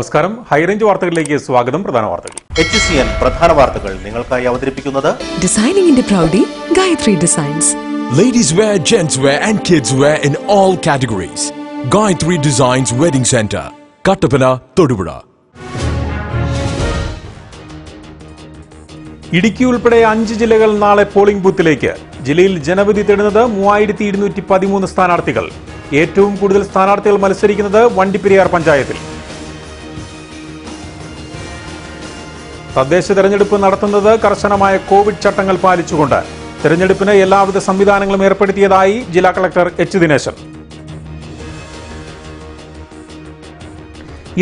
നമസ്കാരം. ഹൈറേഞ്ച് വാർത്തകളിലേക്ക് സ്വാഗതം. പ്രധാന വാർത്തകൾ. എച്ച് സി എൻ പ്രധാന വാർത്തകൾ നിങ്ങൾക്കായി അവതരിപ്പിക്കുന്നത് Designing in Gayathri designs. Ladies wear gents wear and kids wear in all categories Gayathri designs wedding centre Kattappana Thodupuzha. Idukki ഉൾപ്പെടെ അഞ്ച് ജില്ലകൾ നാളെ പോളിംഗ് ബൂത്തിലേക്ക് ജില്ലയിൽ ജനവിധി തേടുന്നത് മൂവായിരത്തി ഇരുന്നൂറ്റി പതിമൂന്ന് സ്ഥാനാർത്ഥികൾ. ഏറ്റവും കൂടുതൽ സ്ഥാനാർത്ഥികൾ മത്സരിക്കുന്നത് വണ്ടിപ്പെരിയാർ പഞ്ചായത്തിൽ. തദ്ദേശ തെരഞ്ഞെടുപ്പ് നടത്തുന്നത് കർശനമായ കോവിഡ് ചട്ടങ്ങൾ പാലിച്ചുകൊണ്ട് തെരഞ്ഞെടുപ്പിന് എല്ലാവിധ സംവിധാനങ്ങളും ഏർപ്പെടുത്തിയതായി ജില്ലാ കളക്ടർ എച്ച് ദിനേശൻ.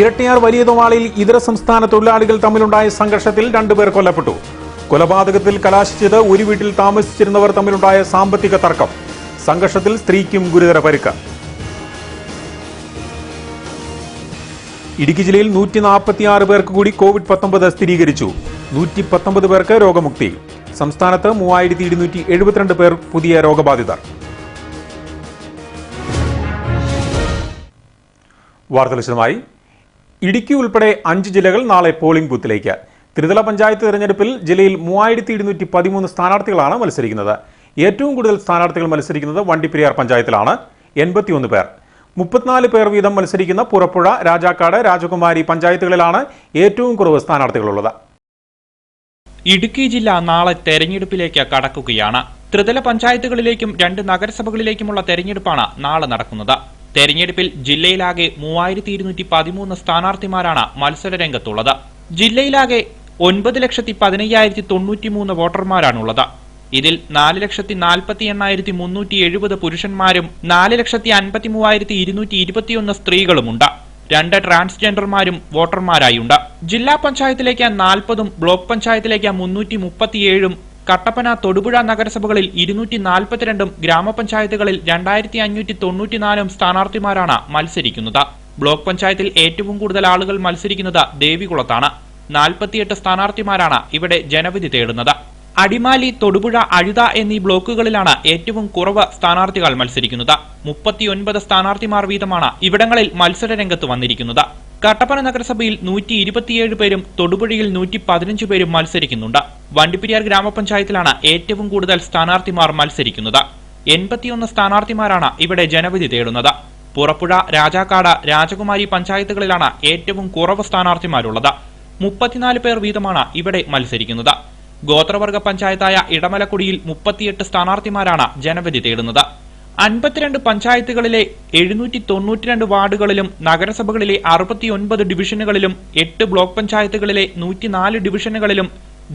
ഇരട്ടിയാർ വലിയ തോമാളിയിൽ ഇതര സംസ്ഥാന തൊഴിലാളികൾ തമ്മിലുണ്ടായ സംഘർഷത്തിൽ രണ്ടുപേർ കൊല്ലപ്പെട്ടു. കൊലപാതകത്തിൽ കലാശിച്ചത് ഒരു വീട്ടിൽ താമസിച്ചിരുന്നവർ തമ്മിലുണ്ടായ സാമ്പത്തിക തർക്കം. സംഘർഷത്തിൽ സ്ത്രീക്കും ഗുരുതര പരിക്ക്. ഇടുക്കി ജില്ലയിൽ നൂറ്റി നാൽപ്പത്തിയാറ് പേർക്ക് കൂടി കോവിഡ് പത്തൊമ്പത് സ്ഥിരീകരിച്ചു. നൂറ്റി പത്തൊമ്പത് പേർക്ക് രോഗമുക്തി. സംസ്ഥാനത്ത് മൂവായിരത്തി ഇരുന്നൂറ്റി എഴുപത്തിരണ്ട് പേർ പുതിയ രോഗബാധിതർ. വാർത്തകൾ വിശദമായി ഇടുക്കി ഉൾപ്പെടെ അഞ്ച് ജില്ലകൾ നാളെ പോളിംഗ് ബൂത്തിലേക്ക്. ത്രിതല പഞ്ചായത്ത് തെരഞ്ഞെടുപ്പിൽ ജില്ലയിൽ മൂവായിരത്തി ഇരുന്നൂറ്റി പതിമൂന്ന് സ്ഥാനാർത്ഥികളാണ് മത്സരിക്കുന്നത്. ഏറ്റവും കൂടുതൽ സ്ഥാനാർത്ഥികൾ മത്സരിക്കുന്നത് വണ്ടിപ്പെരിയാർ പഞ്ചായത്തിലാണ്. എൺപത്തിയൊന്ന് പേർ. മുപ്പത്തിനാല് പേർ വീതം മത്സരിക്കുന്ന പുറപ്പുഴ രാജാക്കാട് രാജകുമാരി പഞ്ചായത്തുകളിലാണ് ഏറ്റവും കുറവ് സ്ഥാനാർത്ഥികളുള്ളത്. ഇടുക്കി ജില്ല നാളെ തെരഞ്ഞെടുപ്പിലേക്ക് കടക്കുകയാണ്. ത്രിതല പഞ്ചായത്തുകളിലേക്കും രണ്ട് നഗരസഭകളിലേക്കുമുള്ള തെരഞ്ഞെടുപ്പാണ് നാളെ നടക്കുന്നത്. തെരഞ്ഞെടുപ്പിൽ ജില്ലയിലാകെ മൂവായിരത്തി ഇരുന്നൂറ്റി പതിമൂന്ന് സ്ഥാനാർത്ഥിമാരാണ് മത്സര രംഗത്തുള്ളത്. ജില്ലയിലാകെ ഒൻപത് ലക്ഷത്തി പതിനയ്യായിരത്തി തൊണ്ണൂറ്റിമൂന്ന് വോട്ടർമാരാണുള്ളത്. ഇതിൽ നാല് ലക്ഷത്തി നാൽപ്പത്തി എണ്ണായിരത്തി മുന്നൂറ്റി എഴുപത് പുരുഷന്മാരും നാല് ലക്ഷത്തി അൻപത്തി മൂവായിരത്തി ഇരുന്നൂറ്റി ഇരുപത്തിയൊന്ന് സ്ത്രീകളുമുണ്ട്. രണ്ട് ട്രാൻസ്ജെൻഡർമാരും വോട്ടർമാരായുണ്ട്. ജില്ലാ പഞ്ചായത്തിലേക്ക് നാൽപ്പതും ബ്ലോക്ക് പഞ്ചായത്തിലേക്ക് മുന്നൂറ്റി മുപ്പത്തിയേഴും കട്ടപ്പന തൊടുപുഴ നഗരസഭകളിൽ ഇരുന്നൂറ്റി നാൽപ്പത്തിരണ്ടും ഗ്രാമപഞ്ചായത്തുകളിൽ രണ്ടായിരത്തി അഞ്ഞൂറ്റി തൊണ്ണൂറ്റിനാലും സ്ഥാനാർത്ഥിമാരാണ് മത്സരിക്കുന്നത്. ബ്ലോക്ക് പഞ്ചായത്തിൽ ഏറ്റവും കൂടുതൽ ആളുകൾ മത്സരിക്കുന്നത് ദേവികുളത്താണ്. നാൽപ്പത്തിയെട്ട് സ്ഥാനാർത്ഥിമാരാണ് ഇവിടെ ജനവിധി തേടുന്നത്. അടിമാലി തൊടുപുഴ അഴുത എന്നീ ബ്ലോക്കുകളിലാണ് ഏറ്റവും കുറവ് സ്ഥാനാർത്ഥികൾ മത്സരിക്കുന്നത്. മുപ്പത്തിയൊൻപത് സ്ഥാനാർത്ഥിമാർ വീതമാണ് ഇവിടങ്ങളിൽ മത്സര രംഗത്ത് വന്നിരിക്കുന്നത്. കട്ടപ്പന നഗരസഭയിൽ നൂറ്റി ഇരുപത്തിയേഴ് പേരും തൊടുപുഴയിൽ നൂറ്റി പതിനഞ്ച് പേരും മത്സരിക്കുന്നുണ്ട്. വണ്ടിപ്പെരിയാർ ഗ്രാമപഞ്ചായത്തിലാണ് ഏറ്റവും കൂടുതൽ സ്ഥാനാർത്ഥിമാർ മത്സരിക്കുന്നത്. എൺപത്തിയൊന്ന് സ്ഥാനാർത്ഥിമാരാണ് ഇവിടെ ജനവിധി തേടുന്നത്. പുറപ്പുഴ രാജാക്കാട് രാജകുമാരി പഞ്ചായത്തുകളിലാണ് ഏറ്റവും കുറവ് സ്ഥാനാർത്ഥിമാരുള്ളത്. മുപ്പത്തിനാല് പേർ വീതമാണ് ഇവിടെ മത്സരിക്കുന്നത്. ഗോത്രവർഗ പഞ്ചായത്തായ ഇടമലക്കുടിയിൽ മുപ്പത്തിയെട്ട് സ്ഥാനാർത്ഥിമാരാണ് ജനവിധി തേടുന്നത്. അൻപത്തിരണ്ട് പഞ്ചായത്തുകളിലെ എഴുന്നൂറ്റി തൊണ്ണൂറ്റിരണ്ട് വാർഡുകളിലും നഗരസഭകളിലെ അറുപത്തിയൊൻപത് ഡിവിഷനുകളിലും എട്ട് ബ്ലോക്ക് പഞ്ചായത്തുകളിലെ നൂറ്റിനാല് ഡിവിഷനുകളിലും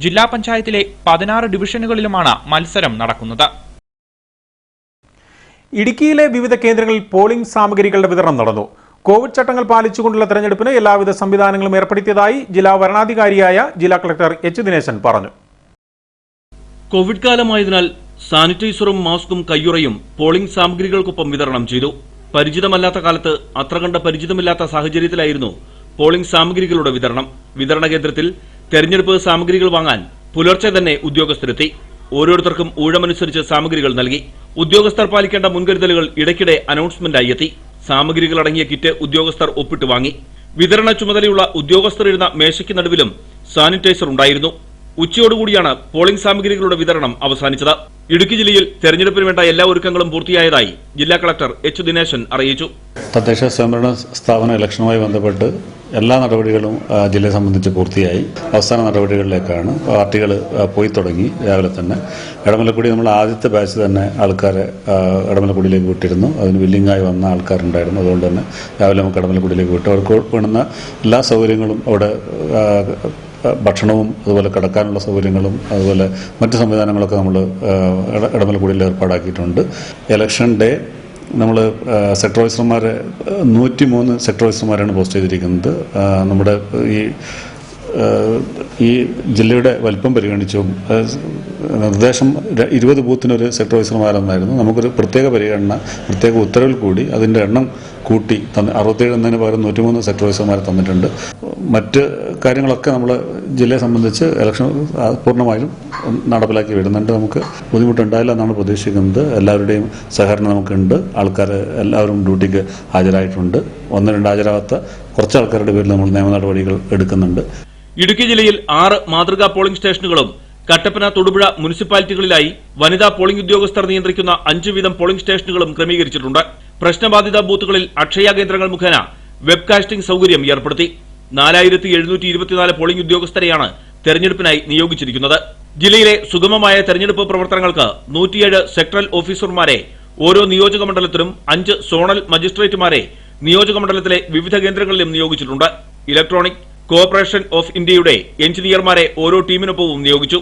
ജില്ലാ പഞ്ചായത്തിലെ പതിനാറ് ഡിവിഷനുകളിലുമാണ് മത്സരം നടക്കുന്നത്. ഇടുക്കിയിലെ വിവിധ കേന്ദ്രങ്ങളിൽ പോളിംഗ് സാമഗ്രികളുടെ വിതരണം നടന്നു. കോവിഡ് ചട്ടങ്ങൾ പാലിച്ചുകൊണ്ടുള്ള തെരഞ്ഞെടുപ്പിന് എല്ലാവിധ സംവിധാനങ്ങളും ഏർപ്പെടുത്തിയതായി ജില്ലാ വരണാധികാരിയായ ജില്ലാ കളക്ടർ എച്ച് ദിനേശൻ പറഞ്ഞു. കോവിഡ് കാലമായതിനാൽ സാനിറ്റൈസറും മാസ്കും കയ്യുറയും പോളിംഗ് സാമഗ്രികൾക്കൊപ്പം വിതരണം ചെയ്തു. പരിചിതമല്ലാത്ത കാലത്ത് അത്ര കണ്ട പരിചിതമില്ലാത്ത സാഹചര്യത്തിലായിരുന്നു പോളിംഗ് സാമഗ്രികളുടെ വിതരണം. വിതരണ കേന്ദ്രത്തിൽ തെരഞ്ഞെടുപ്പ് സാമഗ്രികൾ വാങ്ങാൻ പുലർച്ചെ തന്നെ ഉദ്യോഗസ്ഥരെത്തി. ഓരോരുത്തർക്കും ഊഴമനുസരിച്ച് സാമഗ്രികൾ നൽകി. ഉദ്യോഗസ്ഥർ പാലിക്കേണ്ട മുൻകരുതലുകൾ ഇടയ്ക്കിടെ അനൗൺസ്മെന്റായി എത്തി. സാമഗ്രികൾ അടങ്ങിയ കിറ്റ് ഉദ്യോഗസ്ഥർ ഒപ്പിട്ട് വാങ്ങി. വിതരണ ചുമതലയുള്ള ഉദ്യോഗസ്ഥർ ഇരുന്ന മേശയ്ക്ക് നടുവിലും സാനിറ്റൈസർ ഉണ്ടായിരുന്നു. ഉച്ചയോടുകൂടിയാണ് പോളിംഗ് സാമഗ്രികളുടെ വിതരണം അവസാനിച്ചത്. ഇടുക്കി ജില്ലയിൽ തെരഞ്ഞെടുപ്പിന് വേണ്ട എല്ലാ ഒരുക്കങ്ങളും പൂർത്തിയായതായി ജില്ലാ കളക്ടർ എച്ച് ദിനേശൻ അറിയിച്ചു. തദ്ദേശ സ്വയംഭരണ സ്ഥാപന ഇലക്ഷനുമായി ബന്ധപ്പെട്ട് എല്ലാ നടപടികളും ജില്ലയെ സംബന്ധിച്ച് പൂർത്തിയായി. അവസാന നടപടികളിലേക്കാണ് പാർട്ടികൾ പോയി തുടങ്ങി രാവിലെ തന്നെ. ഇടമലക്കുടി നമ്മൾ ആദ്യത്തെ ബാച്ച് തന്നെ ആൾക്കാരെ ഇടമലക്കുടിയിലേക്ക് വിട്ടിരുന്നു. അതിന് വില്ലിങ്ങായി വന്ന ആൾക്കാരുണ്ടായിരുന്നു. അതുകൊണ്ട് തന്നെ രാവിലെ നമുക്ക് ഇടമലക്കുടിയിലേക്ക് വിട്ടു. അവർക്ക് വേണ്ടുന്ന എല്ലാ സൗകര്യങ്ങളും അവിടെ ഭക്ഷണവും അതുപോലെ കിടക്കാനുള്ള സൗകര്യങ്ങളും അതുപോലെ മറ്റ് സംവിധാനങ്ങളൊക്കെ നമ്മൾ ഇടമലക്കുടിയിൽ ഏർപ്പാടാക്കിയിട്ടുണ്ട്. ഇലക്ഷൻ ഡേ നമ്മൾ സെക്ടർ ഓഫീസർമാരെ നൂറ്റി മൂന്ന് സെക്ടർ ഓഫീസർമാരാണ് പോസ്റ്റ് ചെയ്തിരിക്കുന്നത്. നമ്മുടെ ഈ ഈ ജില്ലയുടെ വലിപ്പം പരിഗണിച്ചും നിർദ്ദേശം ഇരുപത് ബൂത്തിനൊരു സെക്ടർ ഓഫീസർമാരെന്നായിരുന്നു നമുക്കൊരു പ്രത്യേക പരിഗണന പ്രത്യേക ഉത്തരവിൽ കൂടി അതിന്റെ എണ്ണം കൂട്ടി തന്നെ അറുപത്തേഴ് എന്നതിന് പകരം നൂറ്റിമൂന്ന് സെക്ടർ ഓഫീസർമാരെ തന്നിട്ടുണ്ട്. മറ്റ് കാര്യങ്ങളൊക്കെ നമ്മൾ ജില്ലയെ സംബന്ധിച്ച് ഇലക്ഷൻ പൂർണമായും നടപ്പിലാക്കി വരുന്നുണ്ട് നമുക്ക്. ബുദ്ധിമുട്ടുണ്ടായില്ല എന്നാണ് പ്രതീക്ഷിക്കുന്നത്. എല്ലാവരുടെയും സഹകരണം നമുക്കുണ്ട്. ആൾക്കാർ എല്ലാവരും ഡ്യൂട്ടിക്ക് ഹാജരായിട്ടുണ്ട്. ഒന്ന് രണ്ട് ഹാജരാകാത്ത കുറച്ച് ആൾക്കാരുടെ പേരിൽ നമ്മൾ നിയമ നടപടികൾ എടുക്കുന്നുണ്ട്. ഇടുക്കി ജില്ലയിൽ ആറ് മാതൃകാ പോളിംഗ് സ്റ്റേഷനുകളും കട്ടപ്പന തൊടുപുഴ മുനിസിപ്പാലിറ്റികളിലായി വനിതാ പോളിംഗ് ഉദ്യോഗസ്ഥർ നിയന്ത്രിക്കുന്ന അഞ്ചു വീതം പോളിംഗ് സ്റ്റേഷനുകളും ക്രമീകരിച്ചിട്ടുണ്ട്. പ്രശ്നബാധിത ബൂത്തുകളിൽ അക്ഷയ കേന്ദ്രങ്ങൾ മുഖേന വെബ്കാസ്റ്റിംഗ് സൌകര്യം ഏർപ്പെടുത്തി. നാലായിരത്തി എഴുന്നൂറ്റി ഇരുപത്തിനാല് പോളിംഗ് ഉദ്യോഗസ്ഥരെയാണ് തെരഞ്ഞെടുപ്പിനായി നിയോഗിച്ചിരിക്കുന്നത്. ജില്ലയിലെ സുഗമമായ തെരഞ്ഞെടുപ്പ് പ്രവർത്തനങ്ങൾക്ക് നൂറ്റിയേഴ് സെക്ടറൽ ഓഫീസർമാരെ ഓരോ നിയോജക മണ്ഡലത്തിലും അഞ്ച് സോണൽ മജിസ്ട്രേറ്റുമാരെ നിയോജക മണ്ഡലത്തിലെ വിവിധ കേന്ദ്രങ്ങളിലും നിയോഗിച്ചിട്ടുണ്ട്. ഇലക്ട്രോണിക് കോർപ്പറേഷൻ ഓഫ് ഇന്ത്യയുടെ എഞ്ചിനീയർമാരെ ഓരോ ടീമിനൊപ്പവും നിയോഗിച്ചു.